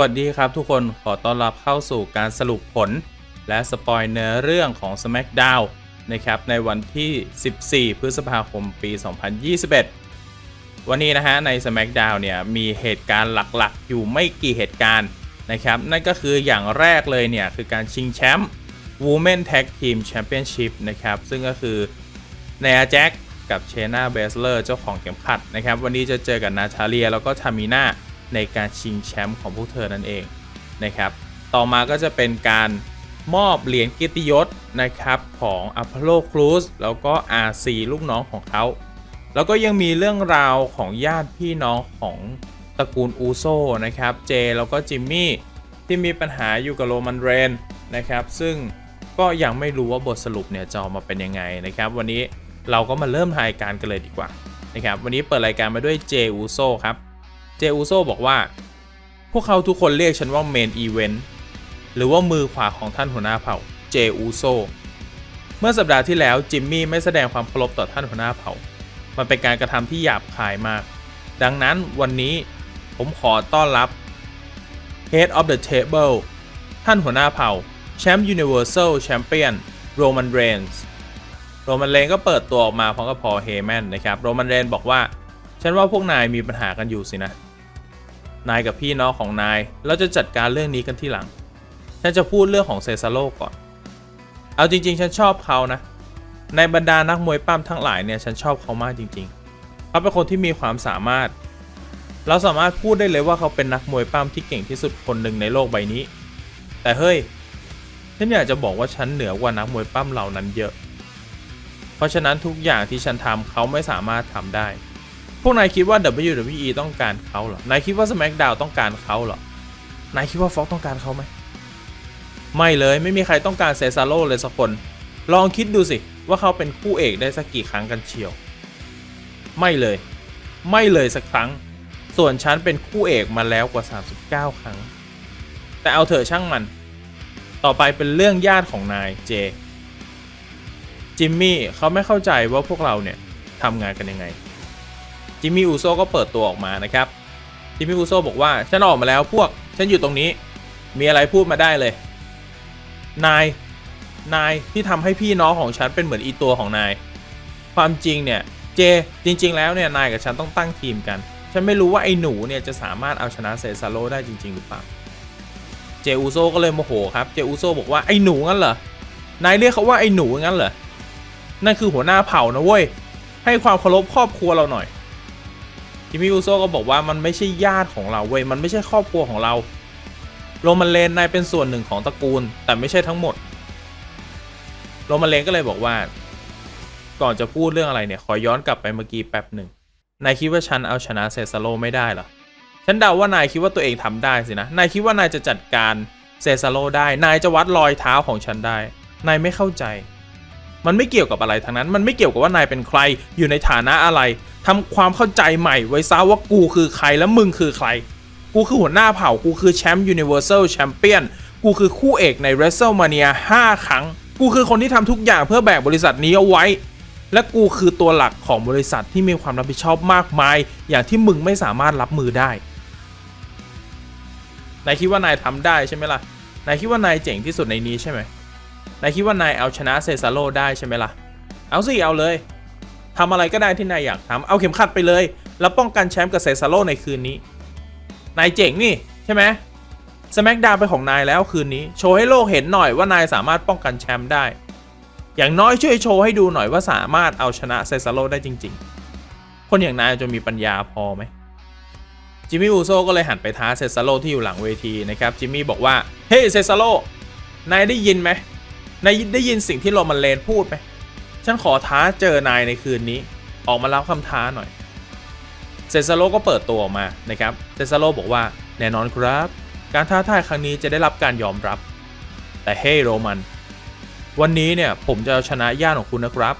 วัสดีครับทุกคนขอต้อนรับเข้าสู่การสรุปผล และสปอยเนื้อเรื่องของ SmackDown นะครับในวันที่ 14 พฤษภาคมปี 2021 วันนี้นะฮะใน SmackDown เนี่ยมีเหตุการณ์หลักๆ อยู่ไม่กี่เหตุการณ์นะครับนั่นก็คืออย่างแรกเลยเนี่ยคือการชิงแชมป์ Women Tag Team Championship นะครับซึ่งก็คือเน a แจ็คกับเชนาเบสเลอร์เจ้าของเข็มขัดนะครับวันนี้จะเจอกับนาทาเลียแล้วก็ทามิน่า ในการชิงแชมป์ของพวกเธอนั่นเองนะครับ ต่อมาก็จะเป็นการมอบเหรียญเกียรติยศนะครับของ Apollo Crews แล้วก็ RC ลูกน้องของเขาแล้วก็ยังมีเรื่องราวของญาติพี่น้องของตระกูลอูโซนะครับเจแล้วก็จิมมี่ที่มีปัญหาอยู่กับโรมันเรนนะครับซึ่งก็ยังไม่รู้ว่าบทสรุปเนี่ยจะออกมาเป็นยังไงนะครับ วันนี้เราก็มาเริ่มรายการกันเลยดีกว่านะครับวันนี้เปิดรายการมาด้วยเจอูโซครับ อูโซบอกว่า พวกเขาทุกคนเรียกฉันว่าเมนอีเวนต์หรือว่ามือขวาของท่านหัวหน้าเผ่าเจอูโซเมื่อสัปดาห์ที่แล้วจิมมี่ไม่แสดงความเคารพต่อท่านหัวหน้าเผ่า มันเป็นการกระทำที่หยาบคายมาก ดังนั้นวันนี้ผมขอต้อนรับ Head of the Table ท่านหัวหน้าเผ่าแชมป์ Universal Champion Roman Reigns โรมันเรนก็เปิดตัวออกมาพร้อมกับพอเฮแมนนะครับ โรมันเรนบอกว่า ฉันว่าพวกนายมีปัญหากันอยู่สินะ นายกับพี่น้องของนายเราจะจัดการเรื่องนี้กันที่หลัง ฉันจะพูดเรื่องของเซซาโลก่อน เอาจริง ๆ ฉันชอบเขานะ ในบรรดานักมวยปั้มทั้งหลายเนี่ยฉันชอบเขามากจริง ๆ เขาเป็นคนที่มีความสามารถ เราสามารถพูดได้เลยว่าเขาเป็นนักมวยปั้มที่เก่งที่สุดคนหนึ่งในโลกใบนี้ แต่เฮ้ย ฉันอยากจะบอกว่าฉันเหนือกว่านักมวยปั้มเหล่านั้นเยอะ เพราะฉะนั้นทุกอย่างที่ฉันทำเขาไม่สามารถทำได้ พวกนายคิดว่า WWE ต้องการเขาเหรอ นายคิดว่า SmackDown ต้องการเขาเหรอ นายคิดว่าฟ็อกต้องการเขาไหม ไม่เลยไม่มีใครต้องการเซซาโลเลยสักคน ลองคิดดูสิว่าเขาเป็นคู่เอกได้สักกี่ครั้งกันเชียว ไม่เลย ไม่เลยสักครั้ง ส่วนฉันเป็นคู่เอกมาแล้วกว่า 39 ครั้ง แต่เอาเถอะช่างมัน ต่อไปเป็นเรื่องญาติของนายเจ จิมมี่เขาไม่เข้าใจว่าพวกเราเนี่ยทำงานกันยังไง จิมมี่อูโซก็เปิดตัวออกมานะครับจิมมี่อูโซบอกว่าฉันออกมาแล้วพวกฉันอยู่ตรงนี้ มีอะไรพูดมาได้เลย นาย นายที่ทำให้พี่น้องของฉันเป็นเหมือนอีตัวของนาย ความจริงเนี่ยเจจริง ๆ แล้วเนี่ยนายกับฉันต้องตั้งทีมกัน ฉันไม่รู้ว่าไอ้หนูเนี่ยจะสามารถเอาชนะเซซาโลได้จริง ๆ หรือเปล่าเจอูโซก็เลยโมโหครับเจอูโซบอกว่าไอ้หนูงั้นเหรอนายเรียกเขาว่าไอ้หนูงั้นเหรอนั่นคือหัวหน้าเผ่านะเว้ยให้ความเคารพครอบครัวเราหน่อย จิมมี่อูโซก็บอกว่ามันไม่ใช่ญาติของเราเว้ยมันไม่ใช่ครอบครัวของเรา โรมันเลนนายเป็นส่วนหนึ่งของตระกูล แต่ไม่ใช่ทั้งหมด โรมันเลนก็เลยบอกว่า ก่อนจะพูดเรื่องอะไรเนี่ยขอย้อนกลับไปเมื่อกี้แป๊บหนึ่งนายคิดว่าฉันเอาชนะเซซาโลไม่ได้เหรอฉันเดาว่านายคิดว่าตัวเองทำได้สินะนายคิดว่านายจะจัดการเซซาโลได้ นายจะวัดรอยเท้าของฉันได้ นายไม่เข้าใจ มันไม่เกี่ยวกับอะไรทั้งนั้น มันไม่เกี่ยวกับว่านายเป็นใคร อยู่ในฐานะอะไรทำความเข้าใจใหม่ไว้ซะว่ากูคือใครและมึงคือใคร กูคือหัวหน้าเผ่า กูคือแชมป์ยูนิเวอร์แซลแชมเปี้ยน กูคือคู่เอกใน WrestleMania 5 ครั้ง กูคือคนที่ทำทุกอย่างเพื่อแบกบริษัทนี้เอาไว้ และกูคือตัวหลักของบริษัทที่มีความรับผิดชอบมากมาย อย่างที่มึงไม่สามารถรับมือได้ นายคิดว่านายทำได้ใช่ไหมล่ะ นายคิดว่านายเจ๋งที่สุดในนี้ใช่ไหม นายคิดว่านายเอาชนะเซซาโลได้ใช่ไหมล่ะ เอาสิ เอาเลยทำอะไรก็ได้ที่นายอยากทำเอาเข็มขัดไปเลย แล้วป้องกันแชมป์กับเซซาโลในคืนนี้ นายเจ๋งนี่ใช่ไหมสแมกดาวเป็นของนายแล้วคืนนี้ โชว์ให้โลกเห็นหน่อยว่านายสามารถป้องกันแชมป์ได้ อย่างน้อยช่วยโชว์ให้ดูหน่อยว่าสามารถเอาชนะเซซาโลได้จริง ๆ คนอย่างนายจะมีปัญญาพอไหมจิมมี่อูโซก็เลยหันไปท้าเซซาโลที่อยู่หลังเวทีนะครับจิมมี่บอกว่าเฮ้ยเซซาโลนายได้ยินไหม นายได้ยินสิ่งที่โรมันเลนพูดไหมฉันขอท้าเจอนายในคืนนี้ ออกมารับคำท้าหน่อย เซซาโลก็เปิดตัวออกมานะครับ เซซาโลบอกว่าแน่นอนครับ การท้าทายครั้งนี้จะได้รับการยอมรับ แต่เฮ้โรมัน วันนี้เนี่ยผมจะเอาชนะญาติของคุณนะครับ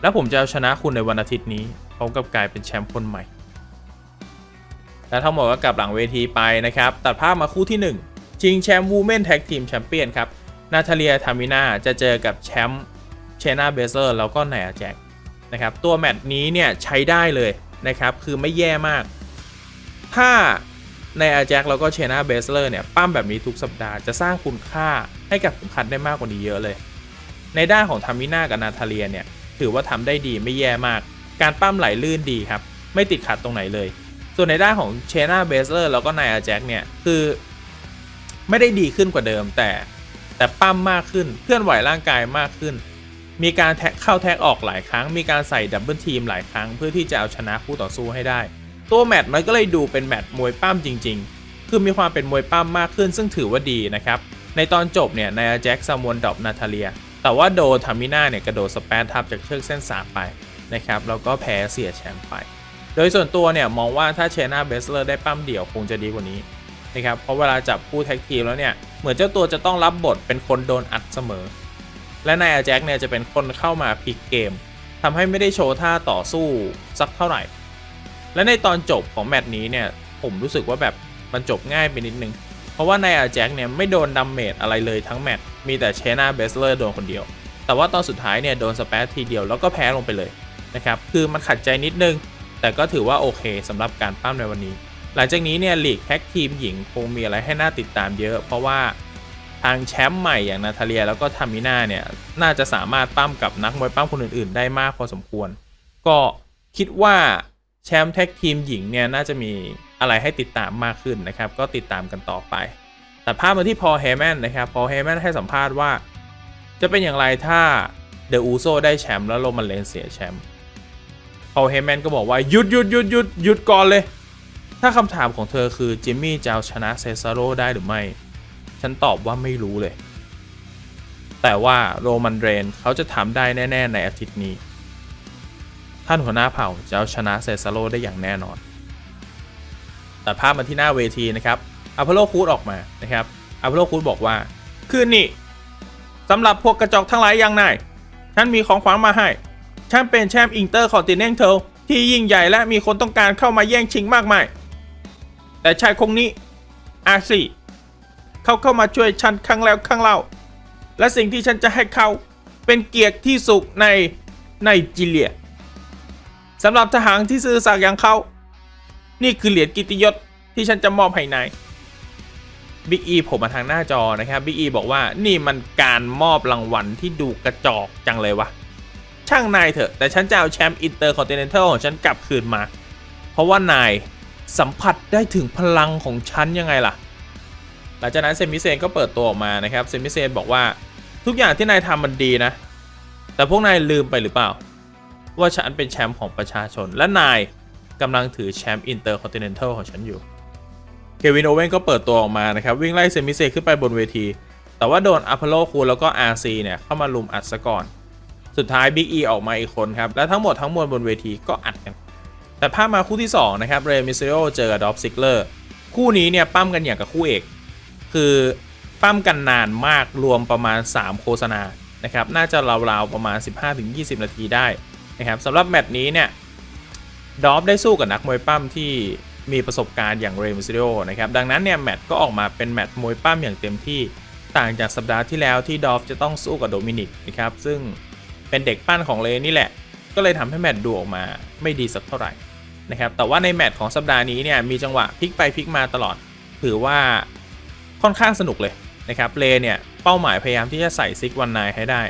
และผมจะเอาชนะคุณในวันอาทิตย์นี้พร้อมกับกลายเป็นแชมป์คนใหม่ และทั้งหมดก็กลับหลังเวทีไปนะครับ ตัดภาพมาคู่ที่ 1 ชิงแชมป์วูแมนแท็กทีมแชมเปี้ยนครับ นาทาเลียทามินาจะเจอกับแชมป์เชนาเบเซอร์แล้วก็ไนอาแจ็คนะครับตัวแมตช์นี้เนี่ยใช้ได้เลยนะครับคือไม่แย่มาก ถ้าในอาแจ็คแล้วก็เชนาเบสเลอร์เนี่ยปั้มแบบนี้ทุกสัปดาห์จะสร้างคุณค่าให้กับเข็มขัดได้มากกว่านี้เยอะเลย ในด้านของทามิน่ากับนาทาเลียเนี่ยถือว่าทำได้ดีไม่แย่มาก การปั้มไหลลื่นดีครับ ไม่ติดขัดตรงไหนเลย ส่วนในด้านของเชนาเบสเลอร์แล้วก็นายอาแจ็คเนี่ยคือ ไม่ได้ดีขึ้นกว่าเดิม แต่ แต่ปั้มมากขึ้นเคลื่อนไหวร่างกายมากขึ้น มีการแท็กเข้าแท็กออกหลายครั้ง มีการใส่ดับเบิลทีมหลายครั้ง เพื่อที่จะเอาชนะคู่ต่อสู้ให้ได้ ตัวแมตช์มันก็เลยดูเป็นแมตช์มวยปั้มจริง ๆ คือมีความเป็นมวยปั้มมากขึ้น ซึ่งถือว่าดีนะครับ ในตอนจบเนี่ยนายแจ็คซามวนดอบนาทาเลีย แต่ว่าโดทามิน่าเนี่ยกระโดดสเปซทับจากเชือกเส้นสามไปนะครับแล้วก็แพ้เสียแชมป์ไป โดยส่วนตัวเนี่ยมองว่าถ้าเชนาเบสเลอร์ได้ปั้มเดี่ยวคงจะดีกว่านี้ นะครับเพราะเวลาจับคู่แท็กทีมแล้วเนี่ยเหมือนเจ้าตัวจะต้องรับบทเป็นคนโดนอัดเสมอ และนายอาแจ็คเนี่ยจะเป็นคนเข้ามาพลิกเกมทำให้ไม่ได้โชว์ท่าต่อสู้สักเท่าไหร่ และในตอนจบของแมตช์นี้เนี่ยผมรู้สึกว่าแบบมันจบง่ายไปนิดนึง เพราะว่านายอาแจ็คเนี่ยไม่โดนดัมเมจอะไรเลยทั้งแมตช์มีแต่เชนาเบสเลอร์โดนคนเดียว แต่ว่าตอนสุดท้ายเนี่ยโดนสเปซทีเดียวแล้วก็แพ้ลงไปเลยนะครับคือมันขัดใจนิดนึง แต่ก็ถือว่าโอเคสำหรับการปั้มในวันนี้ หลังจากนี้เนี่ยลีกแท็กทีมหญิงคงมีอะไรให้น่าติดตามเยอะ เพราะว่าทางแชมป์ใหม่อย่างนาทาเลียแล้วก็ทามิน่าเนี่ย น่าจะสามารถปั้มกับนักมวยปั้มคนอื่นๆ ได้มากพอสมควร ก็คิดว่าแชมป์แท็กทีมหญิงเนี่ยน่าจะมีอะไรให้ติดตามมากขึ้นนะครับ ก็ติดตามกันต่อไป แต่ภาพมาที่พอเฮแมนนะครับพอเฮแมนให้สัมภาษณ์ว่า จะเป็นอย่างไรถ้าเดอะอูโซได้แชมป์แล้วโรมันเลนเสียแชมป์พอเฮแมนก็บอกว่าหยุดหยุดหยุดหยุดหยุดก่อนเลย ถ้าคำถามของเธอคือจิมมี่จะเอาชนะเซซาโรได้หรือไม่ ฉันตอบว่าไม่รู้เลย แต่ว่าโรมันเรนเขาจะทำได้แน่ ๆ ในอาทิตย์นี้ ท่านหัวหน้าเผ่าจะเอาชนะเซซาโรได้อย่างแน่นอน แต่ภาพมาที่หน้าเวทีนะครับอพอลโลคูดออกมานะครับอพอลโลคูดบอกว่าคืนนี้สำหรับพวกกระจอกทั้งหลายอย่างนายฉันมีของขวัญมาให้ฉันเป็นแชมป์อินเตอร์คอนติเนนทัลที่ยิ่งใหญ่และมีคนต้องการเข้ามาแย่งชิงมากมาย แต่ชายคงนี้อาซีเขาเข้ามาช่วยฉันครั้งแล้วครั้งเล่า และสิ่งที่ฉันจะให้เขาเป็นเกียรติที่สุดในในจิเลียสำหรับทหารที่ซื่อสัตย์อย่างเขา นี่คือเหรียญกิตติยศที่ฉันจะมอบให้นายบิ๊กอีผมมาทางหน้าจอนะครับบิ๊กอีบอกว่านี่มันการมอบรางวัลที่ดูกระจอกจังเลยวะช่างนายเถอะแต่ฉันจะเอาแชมป์อินเตอร์คอนติเนนทัลของฉันกลับคืนมา เพราะว่านาย สัมผัสได้ถึงพลังของฉันยังไงล่ะ หลังจากนั้นเซมิเซนก็เปิดตัวออกมานะครับเซมิเซนบอกว่าทุกอย่างที่นายทำมันดีนะ แต่พวกนายลืมไปหรือเปล่า ว่าฉันเป็นแชมป์ของประชาชน และนายกำลังถือแชมป์อินเตอร์คอนติเนนทัลของฉันอยู่เควินโอเว่นก็เปิดตัวออกมานะครับ วิ่งไล่เซมิเซขึ้นไปบนเวที แต่ว่าโดนอัพโลคูแล้วก็ RC เนี่ย เข้ามาลุมอัดซะก่อน สุดท้ายบิ๊กอีออกมาอีกคนครับ และทั้งหมดทั้งมวลบนเวทีก็อัดกัน แต่ภาพมาคู่ที่ 2 นะครับ เรมิเซโอเจอกับดอฟซิกเลอร์คู่นี้เนี่ยปั้มกันอย่างกับคู่เอก คือปั้มกันนานมากรวมประมาณ 3 โฆษณานะครับน่าจะราวๆประมาณ 15-20 นาทีได้นะครับสำหรับแมตช์นี้เนี่ยดอฟได้สู้กับนักมวยปั้มที่มีประสบการณ์อย่างเรมิเซโอนะครับดังนั้นเนี่ยแมตช์ก็ออกมาเป็นแมตช์มวยปั้มอย่างเต็มที่ต่างจากสัปดาห์ที่แล้วที่ดอฟจะต้องสู้กับโดมินิกนะครับซึ่งเป็นเด็กปั้นของเลนี่แหละ ก็เลยทำให้แมตช์ดูออกมาไม่ดีสักเท่าไหร่ นะครับแต่ว่าในแมตช์ของสัปดาห์นี้เนี่ยมีจังหวะพลิกไปพลิกมาตลอด ถือว่าค่อนข้างสนุกเลยนะครับเลเนี่ยเป้าหมายพยายามที่จะใส่ซิกวันนายให้ได้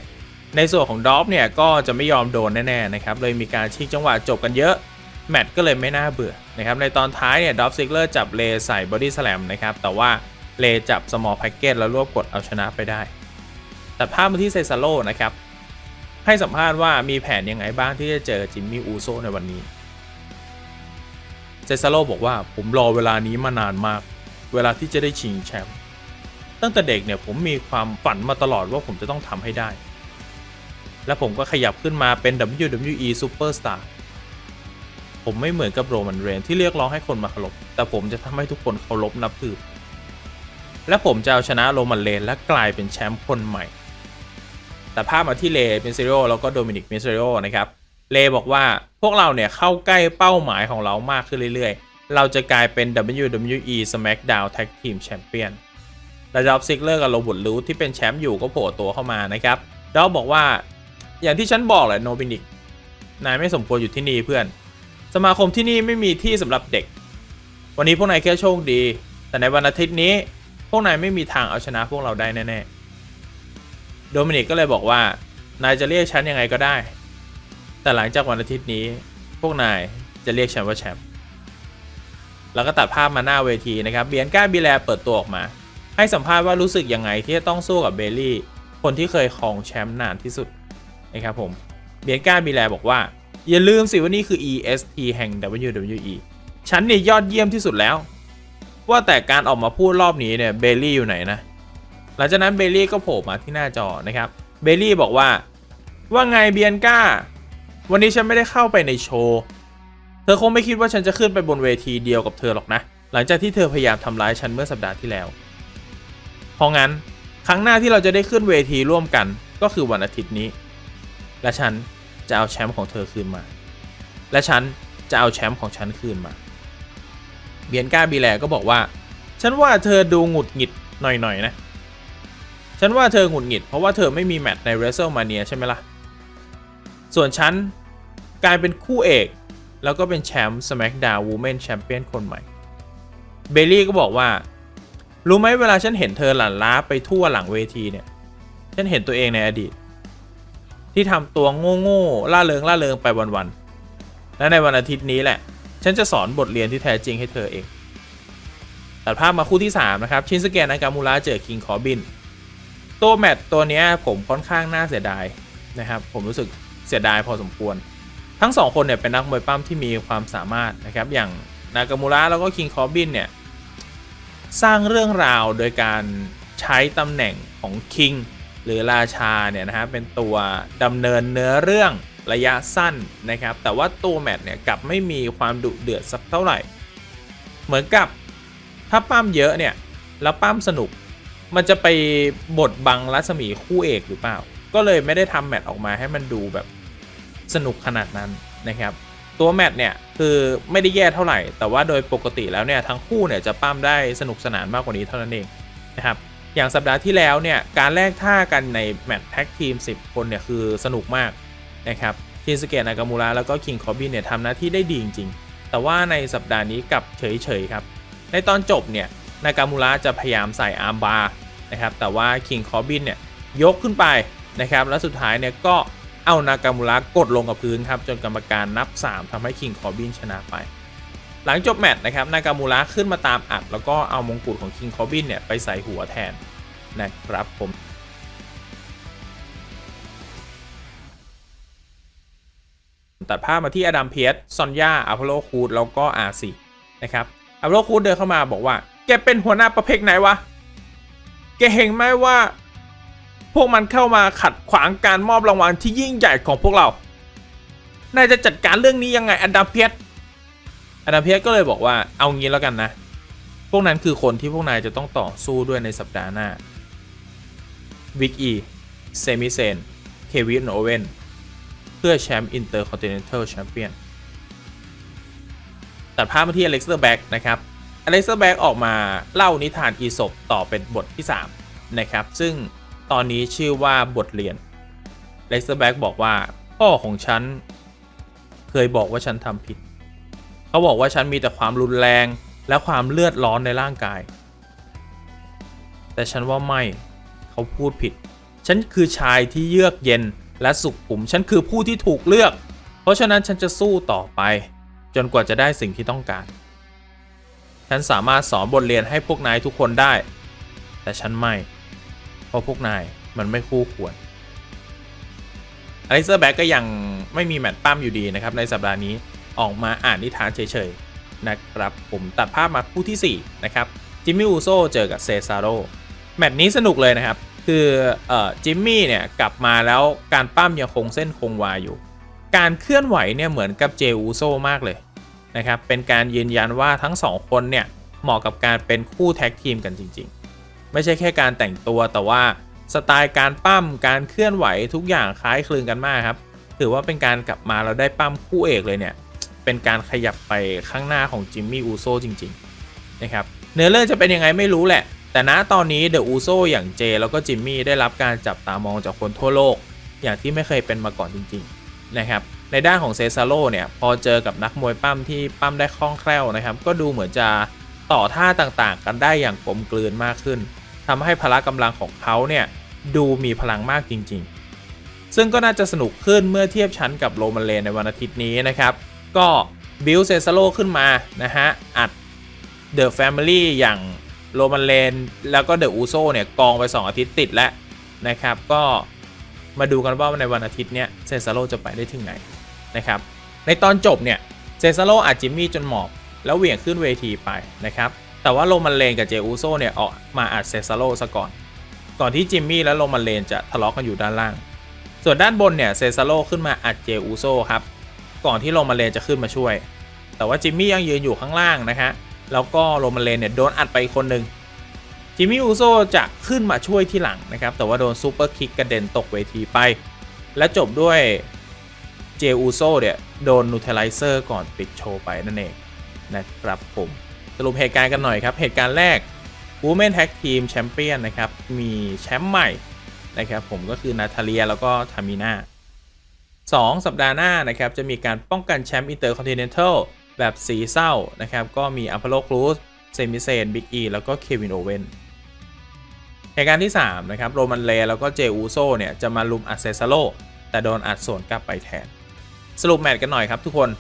ในส่วนของดอฟเนี่ยก็จะไม่ยอมโดนแน่ๆนะครับเลยมีการชิงจังหวะจบกันเยอะแมตช์ก็เลยไม่น่าเบื่อนะครับในตอนท้ายเนี่ยดอฟซิกเลอร์จับเลใส่บอดี้สแลมนะครับแต่ว่าเลจับสมอลแพ็กเกจแล้วรวบกดเอาชนะไปได้แต่ภาพมาที่เซซาโลนะครับให้สัมภาษณ์ว่ามีแผนยังไงบ้างที่จะเจอจิมมี่อูโซในวันนี้ เซซาโลบอกว่าผมรอเวลานี้มานานมาก เวลาที่จะได้ชิงแชมป์ตั้งแต่เด็กเนี่ยผมมีความฝันมาตลอดว่าผมจะต้องทำให้ได้ และผมก็ขยับขึ้นมาเป็น WWE Superstar ผมไม่เหมือนกับโรมันเรนที่เรียกร้องให้คนมาเคารพแต่ผมจะทำให้ทุกคนเคารพนับถือและผมจะเอาชนะโรมันเรนและกลายเป็นแชมป์คนใหม่ แต่ภาพมาที่เลมิเซโรแล้วก็โดมินิกเมิเซโรนะครับ เลบอกว่าพวกเราเนี่ยเข้าใกล้เป้าหมายของเรามากขึ้นเรื่อยๆ เราจะกลายเป็น WWE SmackDown Tag Team Champion และดอฟซิกเลอร์กับโรบอทลูที่เป็นแชมป์อยู่ก็โผล่ตัวเข้ามานะครับดอฟบอกว่าอย่างที่ฉันบอกแหละโนบินิกนายไม่สมควรอยู่ที่นี่เพื่อน สมาคมที่นี่ไม่มีที่สำหรับเด็ก วันนี้พวกนายแค่โชคดี แต่ในวันอาทิตย์นี้ พวกนายไม่มีทางเอาชนะพวกเราได้แน่ๆโดมินิกก็เลยบอกว่า นายจะเรียกฉันยังไงก็ได้ แต่หลังจากวันอาทิตย์นี้ พวกนายจะเรียกฉันว่าแชมป์แล้วก็ตัดภาพมาหน้าเวทีนะครับเบียนก้าบีแลเปิดตัวออกมา ให้สัมภาษณ์ว่ารู้สึกยังไงที่จะต้องสู้กับเบลลี่ คนที่เคยครองแชมป์นานที่สุดนะครับผมเบียนก้าบีแลบอกว่า อย่าลืมสิว่านี่คือ EST แห่ง WWE ฉันเนี่ยยอดเยี่ยมที่สุดแล้ว ว่าแต่การออกมาพูดรอบนี้เนี่ยเบลลี่อยู่ไหนนะหลังจากนั้นเบลลี่ก็โผล่มาที่หน้าจอนะครับเบลลี่บอกว่า ว่าไงเบียนก้า วันนี้ฉันไม่ได้เข้าไปในโชว์ เธอคงไม่คิดว่าฉันจะขึ้นไปบนเวทีเดียวกับเธอหรอกนะ หลังจากที่เธอพยายามทำร้ายฉันเมื่อสัปดาห์ที่แล้ว เพราะงั้นครั้งหน้าที่เราจะได้ขึ้นเวทีร่วมกันก็คือวันอาทิตย์นี้ และฉันจะเอาแชมป์ของเธอคืนมา และฉันจะเอาแชมป์ของฉันคืนมา เบียนก้าบีแลก็บอกว่า ฉันว่าเธอดูหงุดหงิดหน่อยๆนะฉันว่าเธอหงุดหงิดเพราะว่าเธอไม่มีแมตช์ใน WrestleMania ใช่ไหมล่ะ ส่วนฉันกลายเป็นคู่เอก แล้วก็เป็นแชมป์ SmackDown Women Champion คนใหม่ เบลลี่ก็บอกว่า รู้ไหมเวลาฉันเห็นเธอหลั่นล้าไปทั่วหลังเวทีเนี่ย ฉันเห็นตัวเองในอดีต ที่ทำตัวโง่ๆล่าเริงล่าเริงไปวันๆ และในวันอาทิตย์นี้แหละ ฉันจะสอนบทเรียนที่แท้จริงให้เธอเองตัดภาพมาคู่ที่ 3 นะครับ ชินสเกะนากามูระเจอคิงคอบิน ตัวแมตต์ตัวเนี้ยผมค่อนข้างน่าเสียดายนะครับ ผมรู้สึก เสียดายพอสมควร ทั้งสองคนเนี่ยเป็นนักมวยปั้มที่มีความสามารถนะครับ อย่างนากามูระแล้วก็คิงคอบินเนี่ยสร้างเรื่องราวโดยการใช้ตำแหน่งของคิงหรือราชาเนี่ยนะฮะเป็นตัวดำเนินเนื้อเรื่องระยะสั้นนะครับ แต่ว่าตัวแมตช์เนี่ยกลับไม่มีความดุเดือดสักเท่าไหร่ เหมือนกับถ้าปั้มเยอะเนี่ยแล้วปั้มสนุก มันจะไปบดบังรัศมีคู่เอกหรือเปล่า ก็เลยไม่ได้ทำแมตช์ออกมาให้มันดูแบบสนุกขนาดนั้นนะครับ ตัวแมตช์เนี่ยคือไม่ได้แย่เท่าไหร่ แต่ว่าโดยปกติแล้วเนี่ยทั้งคู่เนี่ยจะปั้มได้สนุกสนานมากกว่านี้เท่านั้นเองนะครับอย่างสัปดาห์ที่แล้วเนี่ยการแลกท่ากันในแมตช์แท็กทีม 10 คนเนี่ยคือสนุกมากนะครับชินสเกะนากามูระแล้วก็คิงคอบินเนี่ยทำหน้าที่ได้ดีจริงๆ แต่ว่าในสัปดาห์นี้กลับเฉยๆครับ ในตอนจบเนี่ยนากามูระจะพยายามใส่อาร์มบาร์นะครับแต่ว่าคิงคอบินเนี่ยยกขึ้นไป นะครับแล้วสุดท้ายเนี่ยก็เอานากามูระกดลงกับพื้นครับจนกรรมการนับ 3ทำให้คิงคอบินชนะไป หลังจบแมตช์นะครับนากามูระขึ้นมาตามอัด แล้วก็เอามงกุฎของคิงคอบินเนี่ยไปใส่หัวแทนนะครับผมตัดภาพมาที่อดัมเพียสซอนยาอัพโลคูดแล้วก็อาซีนะครับอัพโลคูดเดินเข้ามาบอกว่า แกเป็นหัวหน้าประเภทไหนวะ แกเห็นไหมว่า พวกมันเข้ามาขัดขวางการมอบรางวัลที่ยิ่งใหญ่ของพวกเรา นายจะจัดการเรื่องนี้ยังไงอดัมเพียสอดัมเพียสก็เลยบอกว่าเอางี้แล้วกันนะ พวกนั้นคือคนที่พวกนายจะต้องต่อสู้ด้วยในสัปดาห์หน้า วิกอี เซมิเซน เควินโอเวน เพื่อแชมป์อินเตอร์คอนติเนนทัลแชมเปี้ยน ตัดภาพมาที่อเล็กซ์เตอร์แบ็กนะครับอเล็กซ์เตอร์แบ็กออกมาเล่านิทานอีสปต่อเป็นบทที่ 3 นะครับ ซึ่ง ตอนนี้ชื่อว่าบทเรียนเล็กซ์เตอร์แบ็กบอกว่าพ่อของฉัน เคยบอกว่าฉันทำผิด เขาบอกว่าฉันมีแต่ความรุนแรงและความเลือดร้อนในร่างกาย แต่ฉันว่าไม่เขาพูดผิด ฉันคือชายที่เยือกเย็นและสุขุม ฉันคือผู้ที่ถูกเลือก เพราะฉะนั้นฉันจะสู้ต่อไป จนกว่าจะได้สิ่งที่ต้องการ ฉันสามารถสอนบทเรียนให้พวกนายทุกคนได้ แต่ฉันไม่ ราะพวกนายมันไม่คู่ควรอเล็กซ์แบ็กก็ยังไม่มีแมตช์ปั้มอยู่ดีนะครับ ในสัปดาห์นี้ออกมาอ่านนิทานเฉยๆนะครับ ผมตัดภาพมาคู่ที่ 4 นะครับ จิมมี่อูโซเจอกับเซซาโรแมตช์นี้สนุกเลยนะครับ คือเอ่อจิมมี่เนี่ยกลับมาแล้วการปั้มยังคงเส้นคงวาอยู่ การเคลื่อนไหวเนี่ยเหมือนกับเจอูโซมากเลยนะครับ เป็นการยืนยันว่าทั้งสองคนเนี่ยเหมาะกับการเป็นคู่แท็กทีมกันจริง ๆ ไม่ใช่แค่การแต่งตัวแต่ว่าสไตล์การปั้มการเคลื่อนไหวทุกอย่างคล้ายคลึงกันมากครับ ถือว่าเป็นการกลับมาเราได้ปั้มคู่เอกเลยเนี่ย เป็นการขยับไปข้างหน้าของจิมมี่อูโซจริงๆนะครับเนื้อเรื่องจะเป็นยังไงไม่รู้แหละ แต่ณตอนนี้เดอะอูโซอย่างเจแล้วก็จิมมี่ได้รับการจับตามองจากคนทั่วโลก อย่างที่ไม่เคยเป็นมาก่อนจริงๆนะครับในด้านของเซซาโลเนี่ยพอเจอกับนักมวยปั้มที่ปั้มได้คล่องแคล่วนะครับ ก็ดูเหมือนจะต่อท่าต่างๆ กันได้อย่างกลมกลืนมากขึ้น ทำให้พละกำลังของเขาเนี่ยดูมีพลังมากจริงๆ ซึ่งก็น่าจะสนุกขึ้นเมื่อเทียบชั้นกับโรมันเลนในวันอาทิตย์นี้นะครับ ก็บิลเซซาโลขึ้นมานะฮะ อัดเดอะแฟมิลี่อย่างโรมันเลนแล้วก็เดอะอูโซเนี่ยกองไป 2 อาทิตย์ติดแล้วนะครับ ก็มาดูกันว่าในวันอาทิตย์เนี้ยเซซาโลจะไปได้ถึงไหนนะครับ ในตอนจบเนี่ยเซซาโลอัดจิมมี่จนหมอบ แล้วเหวี่ยงขึ้นเวทีไปนะครับ แต่ว่าโรมันเลนกับเจอูโซเนี่ยออกมาอัดเซซาโลซะก่อน ก่อนที่จิมมี่และโรมันเลนจะทะเลาะกันอยู่ด้านล่าง ส่วนด้านบนเนี่ยเซซาโลขึ้นมาอัดเจอูโซครับ ก่อนที่โรมันเลนจะขึ้นมาช่วย แต่ว่าจิมมี่ยังยืนอยู่ข้างล่างนะฮะ แล้วก็โรมันเลนเนี่ยโดนอัดไปคนหนึ่งจิมมี่อูโซจะขึ้นมาช่วยที่หลังนะครับ แต่ว่าโดนซูเปอร์คิกกระเด็นตกเวทีไป และจบด้วยเจอูโซเนี่ยโดนนูเทลไลเซอร์ก่อนปิดโชว์ไปนั่นเองนะครับผม สรุปเหตุการณ์กันหน่อยครับ เหตุการณ์แรก Women Tag Team Champion นะครับ มีแชมป์ใหม่นะครับ ผมก็คือนาทาเลียแล้วก็ทามิน่า2สัปดาห์หน้านะครับ จะมีการป้องกันแชมป์อินเตอร์คอนติเนนทัลแบบสีเศร้านะครับ ก็มีอัพโลครูสเซมิเซนบิ๊กอีแล้วก็เควินโอเวนเหตุการณ์ที่ 3 นะครับ โรมันเลแล้วก็เจอูโซเนี่ย จะมาลุมอัดเซซาโล แต่โดนอัดสวนกลับไปแทน สรุปแมตช์กันหน่อยครับทุกคน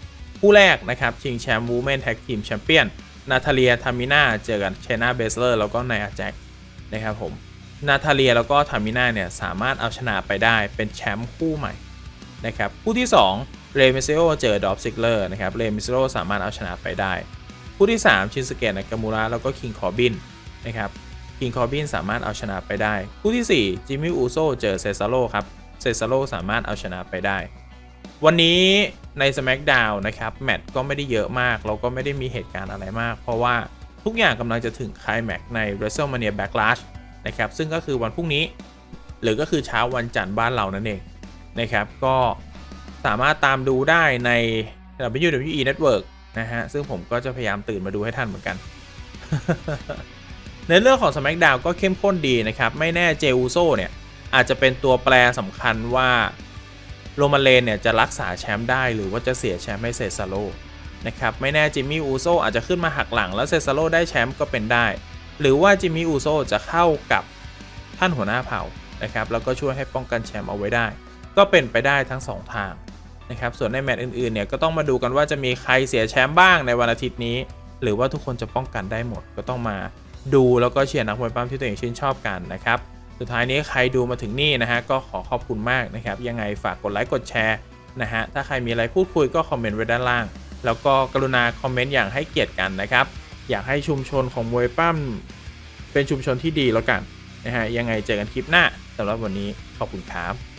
คู่แรกนะครับ ชิงแชมป์วูแมนแท็กทีมแชมเปี้ยน นาทาเลียทามิน่าเจอกันเชนาเบสเลอร์แล้วก็ไนอาแจ็คนะครับผมนาทาเลียแล้วก็ทามิน่าเนี่ยสามารถเอาชนะไปได้เป็นแชมป์คู่ใหม่นะครับคู่ที่ 2 เรมิเซโอเจอดอฟซิกเลอร์นะครับเรมิเซโอสามารถเอาชนะไปได้ คู่ที่ 3 ชินสเกะนากามูระแล้วก็คิงคอร์บินนะครับคิงคอร์บินสามารถเอาชนะไปได้ คู่ที่ 4 จิมมี่อูโซเจอเซซาโลครับเซซาโลสามารถเอาชนะไปได้ วันนี้ ใน SmackDown นะครับ แมตช์ก็ไม่ได้เยอะมากเราก็ไม่ได้มีเหตุการณ์อะไรมาก เพราะว่าทุกอย่างกำลังจะถึงคลแม็กใน WrestleMania Backlash นะครับ ซึ่งก็คือวันพรุ่งนี้ หรือก็คือเช้าวันจันทร์บ้านเรานั่นเองนะครับ ก็สามารถตามดูได้ใน WWE Network นะฮะ ซึ่งผมก็จะพยายามตื่นมาดูให้ท่านเหมือนกัน ในเรื่องของ SmackDown ก็เข้มข้นดีนะครับ ไม่แน่เจอูโซเนี่ยอาจจะเป็นตัวแปรสำคัญว่า โรมาเลนเนี่ยจะรักษาแชมป์ได้หรือว่าจะเสียแชมป์ให้เซซาโลนะครับไม่แน่จิมมี่อูโซอาจจะขึ้นมาหักหลังแล้วเซซาโลได้แชมป์ก็เป็นได้ หรือว่าจิมมี่อูโซจะเข้ากับท่านหัวหน้าเผ่านะครับแล้วก็ช่วยให้ป้องกันแชมป์เอาไว้ได้ ก็เป็นไปได้ทั้ง 2 ทางนะครับส่วนในแมตช์อื่นๆเนี่ยก็ต้องมาดูกันว่าจะมีใครเสียแชมป์บ้างในวันอาทิตย์นี้ หรือว่าทุกคนจะป้องกันได้หมดก็ต้องมาดูแล้วก็เชียร์นักมวยปั้มที่ตัวเองชื่นชอบกันนะครับ สุดท้ายนี้ใครดูมาถึงนี่นะฮะก็ขอขอบคุณมากนะครับ ยังไงฝากกดไลค์กดแชร์นะฮะถ้าใครมีอะไรพูดคุยก็คอมเมนต์ไว้ด้านล่าง แล้วก็กรุณาคอมเมนต์อย่างให้เกียรติกันนะครับ อยากให้ชุมชนของมวยปั้มเป็นชุมชนที่ดีแล้วกันนะฮะยังไงเจอกันคลิปหน้าสำหรับวันนี้ขอบคุณครับ